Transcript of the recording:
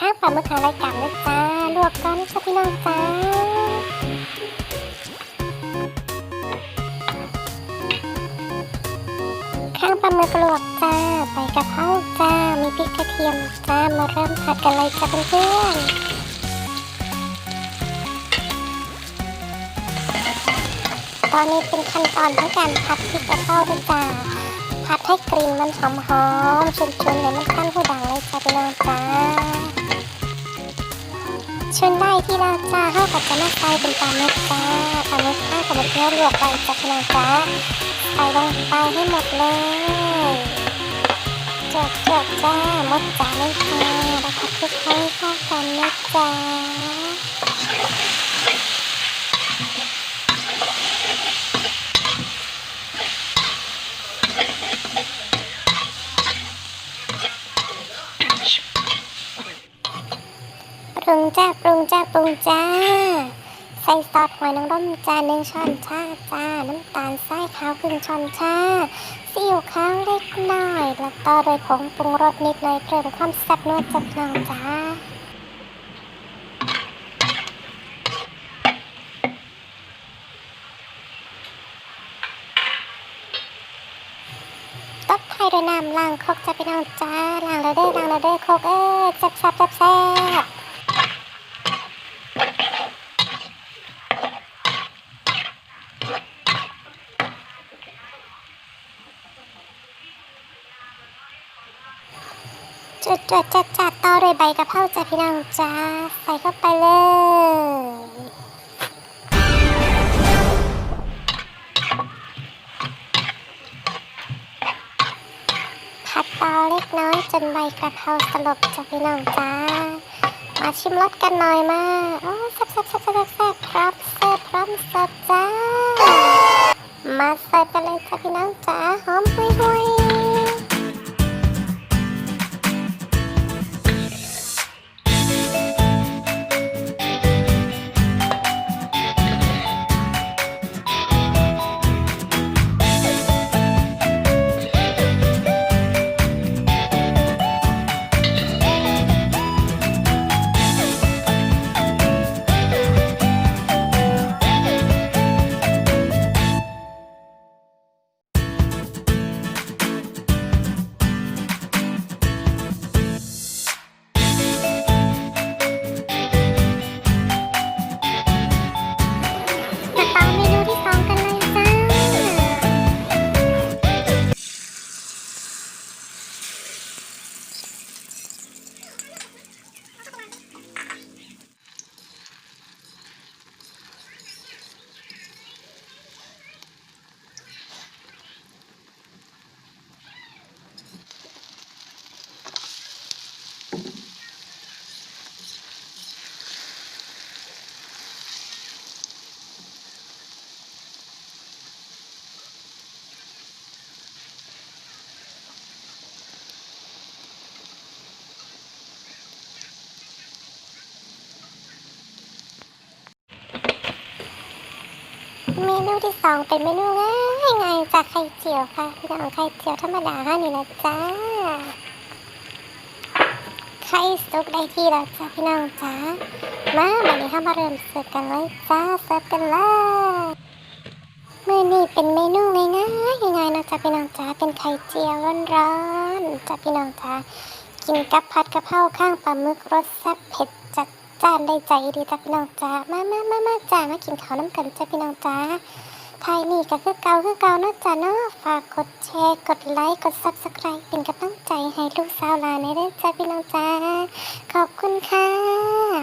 ลาหมึกหารายการนะจ้าลวกก่อนจ้าพี่น้องจ้าข้างปลาหมึกลวกจ้าใบกะเพราจ้า มีพริกกระเทียมจ้า มาเริ่มผัดกันเลยจ้าเพื่อนตอนนี้เป็นขั้นตอนของการผัดพริกกะเพราด้วยจ้าผัดให้กลิ่นมันหอมหอมๆชุนๆเลยมันขั้นผู้ดังเลยจ้าพี่น้องจ้า ชนได้ที่ลาจ้าเข้ากับจะมาใส่เป็นปลาหมึกจ้าปลาหมึกข้าวกับมะเขือลวกไปจาพี่น้องจ้าไปลงไปให้หมดเลยจวดจวดจ้าหมดจานเลยจ้าแล้วผัดพริกให้เข้ากันนะจ้า ปรุง จ้าปรุงจ้าปรุงจ้า ใส่ซอสหอยนางรมจ้าหนึ่งช้อนชาจ้า น้ำตาลทรายขาวครึ่งช้อนชาซีอิ๊วขาวเล็กน้อย แล้วต่อโดยผงปรุงรสนิดหน่อยเพิ่มความแซ่บนัวจับน้องจ้าตบไทยด้วยน้ำล้างครกจะไปน้องจ้าล้างแล้วเด้อล้างแล้วเด้อครกเอ้ยแซ่บแซ่บแซ่บแซ่บ จุดจุดจัดจัดต่อด้วยใบกะเพราจ้าพี่น้องจ้าใส่เข้าไปเลยผัดต่อเล็กน้อยจนใบกะเพราสลบจ้ะพี่น้องจ้ามาชิมรสกันหน่อยมาโอ้แซ่บแซ่บแซ่บแซ่บแซ่บพร้อมเสิร์ฟพร้อมเสิร์ฟจ้ามาเสิร์ฟกันเลยจ้ะพี่น้องจ้าหอมหุยหุย เมนูที่สองเป็นเมนูง่ายง่ายจากไข่เจียวค่ะพี่น้องไข่เจียวธรรมดาค่ะนี่นะจ้าไข่สุกได้ที่แล้วจ้าพี่น้องจ้ามาวันนี้เข้ามาเริ่มเสิร์ฟกันเลยจ้าเสิร์ฟกันเลยเมื่อนี้เป็นเมนูง่ายง่ายง่ายนะจ้าพี่น้องจ้าเป็นไข่เจียวร้อนๆจ้าพี่น้องจ้ากินกับผัดกะเพราข้างปลาหมึกรสแซ่บเผ็ดจัด จานได้ใจดีจ้าพี่น้องจ้ามามามามาจ้ามากินข้าวน้ำกันจ้าพี่น้องจ้าไทยนี่ก็คือเก่าคือเก่าเนาะจ้าเนาะฝากกดแชร์กดไลค์กดซับสไครป์เป็นกำลังใจให้ลูกสาวหลานในเด้อจ้าพี่น้องจ้าขอบคุณค่ะ